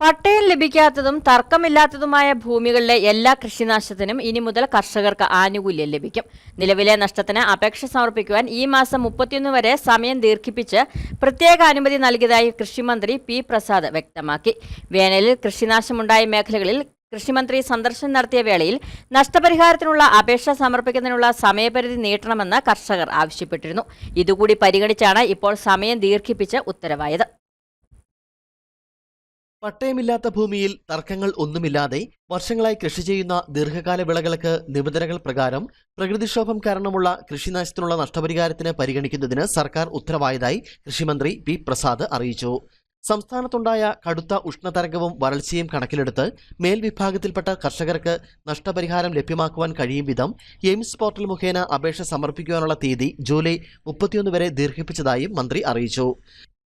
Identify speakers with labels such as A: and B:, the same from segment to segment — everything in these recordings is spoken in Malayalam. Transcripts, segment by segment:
A: പട്ടയം ലഭിക്കാത്തതും തർക്കമില്ലാത്തതുമായ ഭൂമികളിലെ എല്ലാ കൃഷിനാശത്തിനും ഇനി മുതൽ കർഷകർക്ക് ആനുകൂല്യം ലഭിക്കും. നിലവിലെ നഷ്ടത്തിന് അപേക്ഷ സമർപ്പിക്കുവാൻ ഈ മാസം മുപ്പത്തിയൊന്ന് വരെ സമയം ദീർഘിപ്പിച്ച് പ്രത്യേക അനുമതി നൽകിയതായി കൃഷിമന്ത്രി പി പ്രസാദ് വ്യക്തമാക്കി. വേനലിൽ കൃഷിനാശമുണ്ടായ മേഖലകളിൽ കൃഷിമന്ത്രി സന്ദർശനം നടത്തിയ വേളയിൽ നഷ്ടപരിഹാരത്തിനുള്ള അപേക്ഷ സമർപ്പിക്കുന്നതിനുള്ള സമയപരിധി നീട്ടണമെന്ന് കർഷകർ ആവശ്യപ്പെട്ടിരുന്നു. ഇതുകൂടി പരിഗണിച്ചാണ് ഇപ്പോൾ സമയം ദീർഘിപ്പിച്ച് ഉത്തരവായത്.
B: പട്ടയമില്ലാത്ത ഭൂമിയിൽ തർക്കങ്ങൾ ഒന്നുമില്ലാതെ വർഷങ്ങളായി കൃഷി ചെയ്യുന്ന ദീർഘകാല വിളകൾക്ക് നിബന്ധനകൾ പ്രകാരം പ്രകൃതിക്ഷോഭം കാരണമുള്ള കൃഷിനാശത്തിനുള്ള നഷ്ടപരിഹാരത്തിന് പരിഗണിക്കുന്നതിന് സർക്കാർ ഉത്തരവായതായി കൃഷിമന്ത്രി പി പ്രസാദ് അറിയിച്ചു. സംസ്ഥാനത്തുണ്ടായ കടുത്ത ഉഷ്ണതരംഗവും വരൾച്ചയും കണക്കിലെടുത്ത് മേൽവിഭാഗത്തിൽപ്പെട്ട കർഷകർക്ക് നഷ്ടപരിഹാരം ലഭ്യമാക്കുവാൻ കഴിയും വിധം എയിംസ് പോർട്ടൽ മുഖേന അപേക്ഷ സമർപ്പിക്കുവാനുള്ള തീയതി ജൂലൈ മുപ്പത്തിയൊന്ന് വരെ ദീർഘിപ്പിച്ചതായും മന്ത്രി അറിയിച്ചു.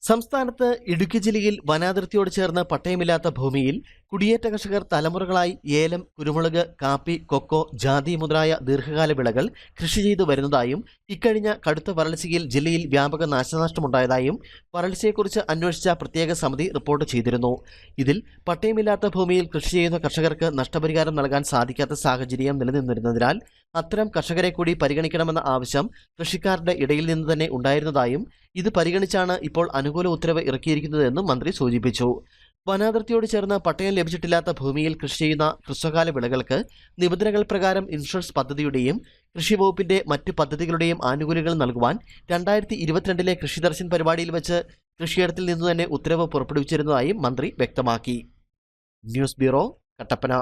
B: സംസ്ഥാനത്ത് ഇടുക്കി ജില്ലയിൽ വനാതിർത്തിയോട് ചേർന്ന് പട്ടയമില്ലാത്ത ഭൂമിയിൽ കുടിയേറ്റ കർഷകർ തലമുറകളായി ഏലം കുരുമുളക് കാപ്പി കൊക്കോ ജാതി മുതലായ ദീർഘകാല വിളകൾ കൃഷി ചെയ്തു വരുന്നതായും ഇക്കഴിഞ്ഞ കടുത്ത വരൾച്ചയിൽ ജില്ലയിൽ വ്യാപക നാശനഷ്ടമുണ്ടായതായും വരൾച്ചയെക്കുറിച്ച് അന്വേഷിച്ച പ്രത്യേക സമിതി റിപ്പോർട്ട് ചെയ്തിരുന്നു. ഇതിൽ പട്ടയമില്ലാത്ത ഭൂമിയിൽ കൃഷി ചെയ്യുന്ന കർഷകർക്ക് നഷ്ടപരിഹാരം നൽകാൻ സാധിക്കാത്ത സാഹചര്യം നിലനിന്നിരുന്നതിനാൽ അത്തരം കർഷകരെ കൂടി പരിഗണിക്കണമെന്ന ആവശ്യം കൃഷിക്കാരുടെ ഇടയിൽ നിന്ന് തന്നെ ഉണ്ടായിരുന്നതായും ഇത് പരിഗണിച്ചാണ് ഇപ്പോൾ അനുകൂല ഉത്തരവ് ഇറക്കിയിരിക്കുന്നതെന്നും മന്ത്രി സൂചിപ്പിച്ചു. വനാതിർത്തിയോട് ചേർന്ന് പട്ടയം ലഭിച്ചിട്ടില്ലാത്ത ഭൂമിയിൽ കൃഷി ചെയ്യുന്ന ഹ്രസ്വകാല വിളകൾക്ക് നിബന്ധനകൾ പ്രകാരം ഇൻഷുറൻസ് പദ്ധതിയുടെയും കൃഷി വകുപ്പിന്റെ മറ്റ് പദ്ധതികളുടെയും ആനുകൂല്യങ്ങൾ നൽകുവാൻ രണ്ടായിരത്തി ഇരുപത്തിരണ്ടിലെ കൃഷി ദർശൻ പരിപാടിയിൽ വെച്ച് കൃഷിയിടത്തിൽ നിന്ന് തന്നെ ഉത്തരവ് പുറപ്പെടുവിച്ചിരുന്നതായും മന്ത്രി വ്യക്തമാക്കി. News bureau Kattappana.